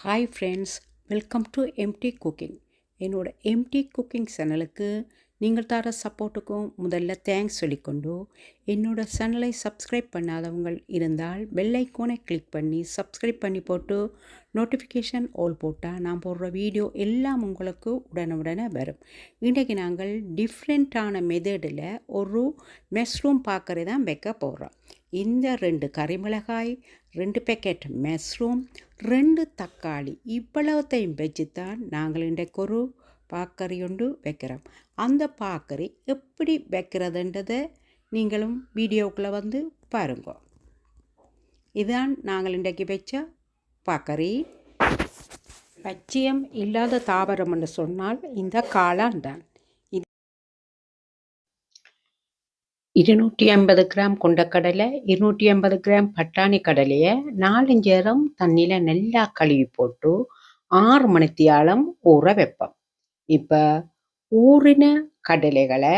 Hi friends welcome to MT cooking என்னோட MT cooking சேனலுக்கு நீங்கள் தர சப்போர்ட்டுக்கும் முதல்ல தேங்க்ஸ் சொல்லிக்கொண்டு என்னோட சேனலை சப்ஸ்கிரைப் பண்ணாதவங்க இருந்தால் பெல்லைக்கோனை கிளிக் பண்ணி சப்ஸ்கிரைப் பண்ணி போட்டு நோட்டிஃபிகேஷன் ஆல் போட்டால் நான் போடுற வீடியோ எல்லாம் உங்களுக்கு உடனுடனே வரும். இன்றைக்கு நாங்கள் டிஃப்ரெண்ட்டான மெத்தடில் ஒரு மெஷ்ரூம் பார்க்கறது தான் வைக்க போகிறோம் இந்த ரெண்டு கறிமிளகாய் ரெண்டு பேக்கெட் மஷ்ரூம் ரெண்டு தக்காளி இவ்வளவுத்தையும் வச்சு தான் நாங்கள் இன்றைக்கு ஒரு பாக்கறி ஒன்று வைக்கிறோம். அந்த பாக்கறி எப்படி வைக்கிறதுன்றதை நீங்களும் வீடியோக்குள்ளே வந்து பாருங்க. இதுதான் நாங்கள் இன்றைக்கு வச்ச பாக்கறி. பச்சையம் இல்லாத தாவரம்னு சொன்னால் இந்த காளான் தான் இது இருநூற்றி ஐம்பது கிராம் கொண்டக்கடலை இருநூற்றி ஐம்பது கிராம் பட்டாணி கடலையை நாலஞ்சேரம் தண்ணியில் நல்லா கழுவி போட்டு ஆறு மணித்தியாலம் ஊற வைப்போம். இப்போ ஊறின கடலைகளை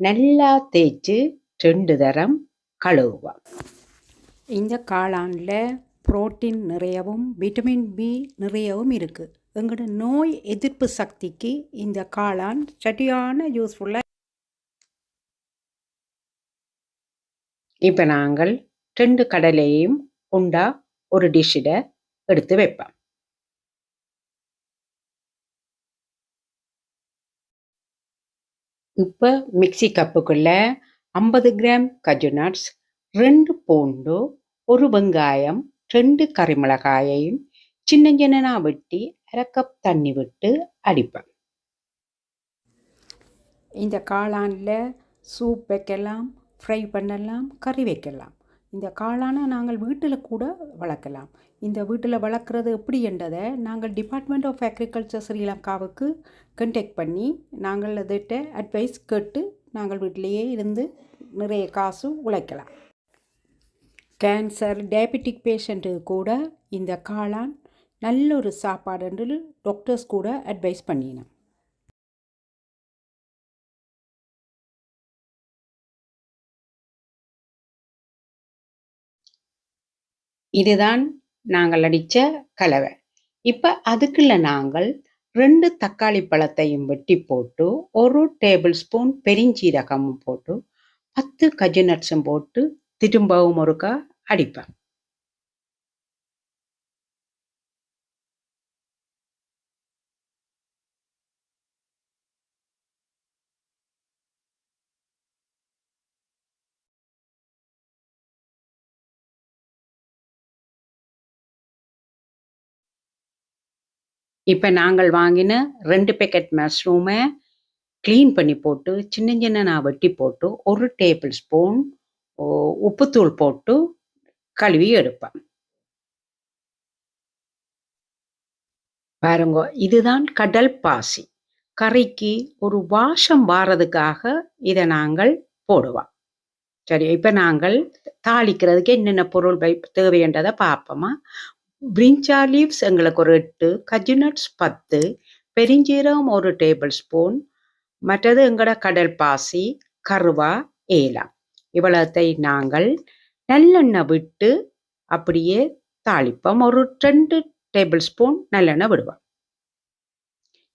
நல்லா தேய்ச்சி ரெண்டு தரம் கழுவுவோம். இந்த காளானில் புரோட்டீன் நிறையவும் விட்டமின் பி நிறையவும் இருக்குது எங்களோட நோய் எதிர்ப்பு சக்திக்கு இந்த காளான் சரியான யூஸ்ஃபுல்லாக இப்போ நாங்கள் ரெண்டு கடலையும் உண்டா ஒரு டிஷ்ஷில் எடுத்து வைப்போம். இப்போ மிக்சி கப்புக்குள்ள ஐம்பது கிராம் கஜு நட்ஸ் ரெண்டு பூண்டு ஒரு வெங்காயம் ரெண்டு கறிமிளகாயையும் சின்ன சின்னனா வெட்டி அரை கப் தண்ணி விட்டு அடிப்பேன் இந்த காளானில் சூப் வைக்கலாம் ஃப்ரை பண்ணலாம் கறி வைக்கலாம். இந்த காளானை நாங்கள் வீட்டில் கூட வளர்க்கலாம். இந்த வீட்டில் வளர்க்குறது எப்படி என்றதை நாங்கள் டிபார்ட்மெண்ட் ஆஃப் அக்ரிகல்ச்சர் ஸ்ரீலங்காவுக்கு கண்டெக்ட் பண்ணி நாங்கள் அதிட்ட அட்வைஸ் கேட்டு நாங்கள் வீட்டிலேயே இருந்து நிறைய காசு உழைக்கலாம். கேன்சர் டயபெட்டிக் பேஷண்ட்டு கூட இந்த காளான் நல்ல ஒரு சாப்பாடுன்றது டாக்டர்ஸ் கூட அட்வைஸ் பண்ணினேன் இதுதான் நாங்கள் அடித்த கலவை. இப்போ அதுக்குள்ள நாங்கள் ரெண்டு தக்காளி பழத்தையும் வெட்டி போட்டு ஒரு டேபிள் ஸ்பூன் பெருஞ்சீரகமும் போட்டு பத்து கஜு நட்ஸும் போட்டு திரும்பவும் ஒருக்கா அடிப்பேன். இப்போ நாங்கள் வாங்கின ரெண்டு பேக்கெட் மஷ்ரூமை க்ளீன் பண்ணி போட்டு சின்ன சின்ன நான் வெட்டி போட்டு ஒரு டேபிள் ஸ்பூன் உப்புத்தூள் போட்டு கழுவி எடுப்பேன். பாருங்க இதுதான் கடல் பாசி. கறிக்கு ஒரு வாஷம் வாரதுக்காக இதை நாங்கள் போடுவோம். சரி இப்போ நாங்கள் தாளிக்கிறதுக்கு என்னென்ன பொருள் தேவைன்றதை பார்ப்போமா? பிரிஞ்சா லீவ்ஸ் எங்களுக்கு ஒரு எட்டு கஜுநட்ஸ் பத்து பெருஞ்சீரகம் ஒரு டேபிள் ஸ்பூன் மற்றது எங்களோட கடல் பாசி கருவா ஏலம். இவ்வளத்தை நாங்கள் நல்லெண்ணெய் விட்டு அப்படியே தாளிப்போம். ஒரு ரெண்டு டேபிள் ஸ்பூன் நல்லெண்ணெய் விடுவோம்.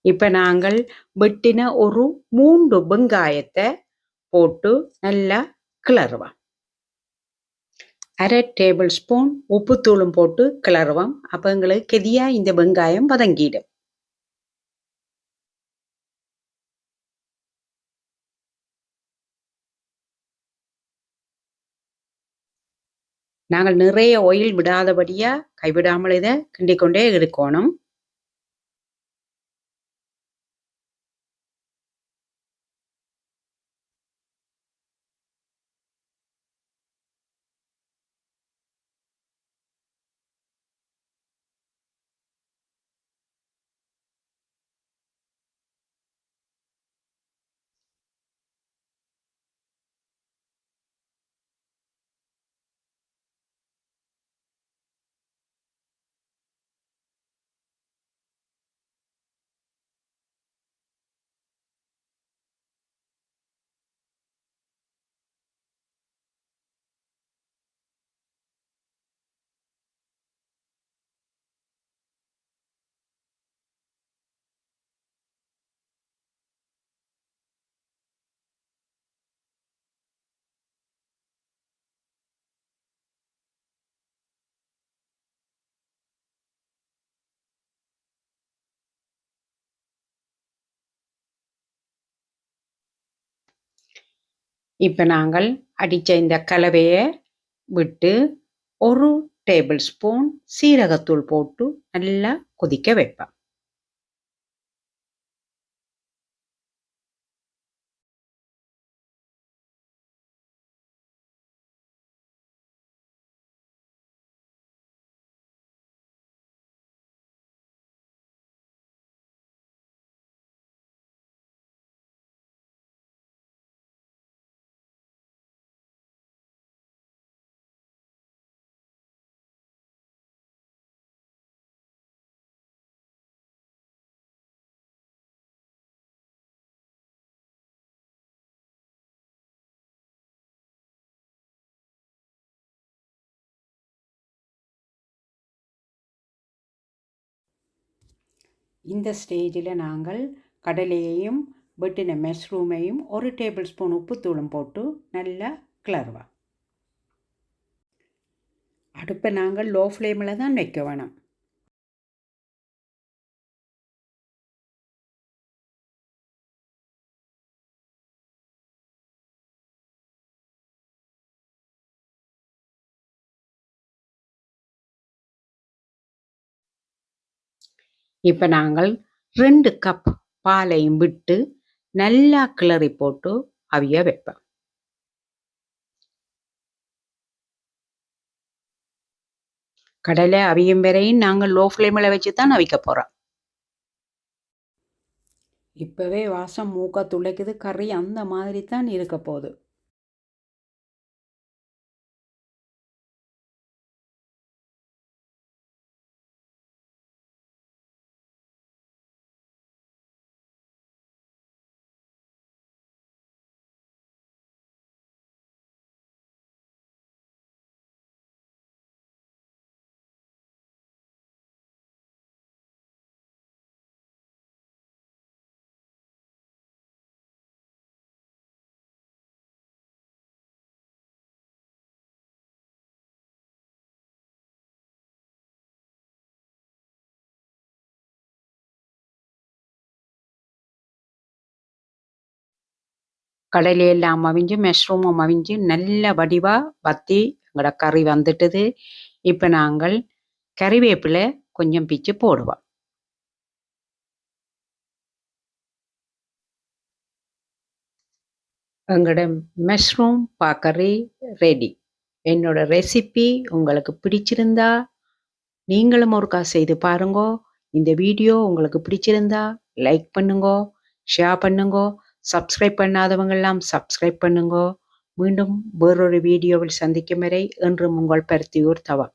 இப்போ நாங்கள் வெட்டின ஒரு மூன்று வெங்காயத்தை போட்டு நல்லா கிளறுவோம். அரை டேபிள் ஸ்பூன் உப்புத்தூளும் போட்டு கிளறுவோம். அப்போ எங்களுக்கு கெதியாக இந்த வெங்காயம் வதங்கிடும். நாங்கள் நிறைய ஒயில் விடாதபடியாக கைவிடாமல் இதை கிண்டிக்கொண்டே இருக்கணும். இப்போ நாங்கள் அடித்த இந்த கலவையை விட்டு ஒரு டேபிள் ஸ்பூன் சீரகத்தூள் போட்டு நல்லா கொதிக்க வைப்பேன் இந்த ஸ்டேஜில் நாங்கள் கடலையையும் வெட்டின மெஷ்ரூமையும் ஒரு டேபிள் ஸ்பூன் உப்புத்தூளும் போட்டு நல்லா கிளறுவோம். அடுப்பை நாங்கள் லோ ஃப்ளேமில் தான் வைக்க வேணும். இப்போ நாங்கள் ரெண்டு கப் பாலையும் விட்டு நல்லா கிளறி போட்டு அவிய வைப்பேன் கடலை அவியும் வரையும் நாங்கள் லோ ஃப்ளேமில் வச்சு தான் அவிக்க போகிறோம் இப்போவே வாசம் மூக்க துளைக்குது கறி அந்த மாதிரி தான் இருக்க போகுது. கடலையெல்லாம் அவிஞ்சு மெஷ்ரூமும் அவிஞ்சு நல்ல வடிவாக வத்தி எங்களோட கறி வந்துட்டுது. இப்போ நாங்கள் கறிவேப்பிலை கொஞ்சம் பிச்சு போடுவோம். எங்களோட மெஷ்ரூம் பாக்கறி ரெடி என்னோட ரெசிபி உங்களுக்கு பிடிச்சிருந்தா நீங்களும் ஒருக்கா செய்து பாருங்கோ. இந்த வீடியோ உங்களுக்கு பிடிச்சிருந்தா லைக் பண்ணுங்கோ ஷேர் பண்ணுங்கோ. சப்ஸ்கிரைப் பண்ணாதவங்கெல்லாம் சப்ஸ்கிரைப் பண்ணுங்கோ. மீண்டும் வேறொரு வீடியோவில் சந்திக்கும் வரை என்றும் உங்கள் பருத்தியூர் தவம்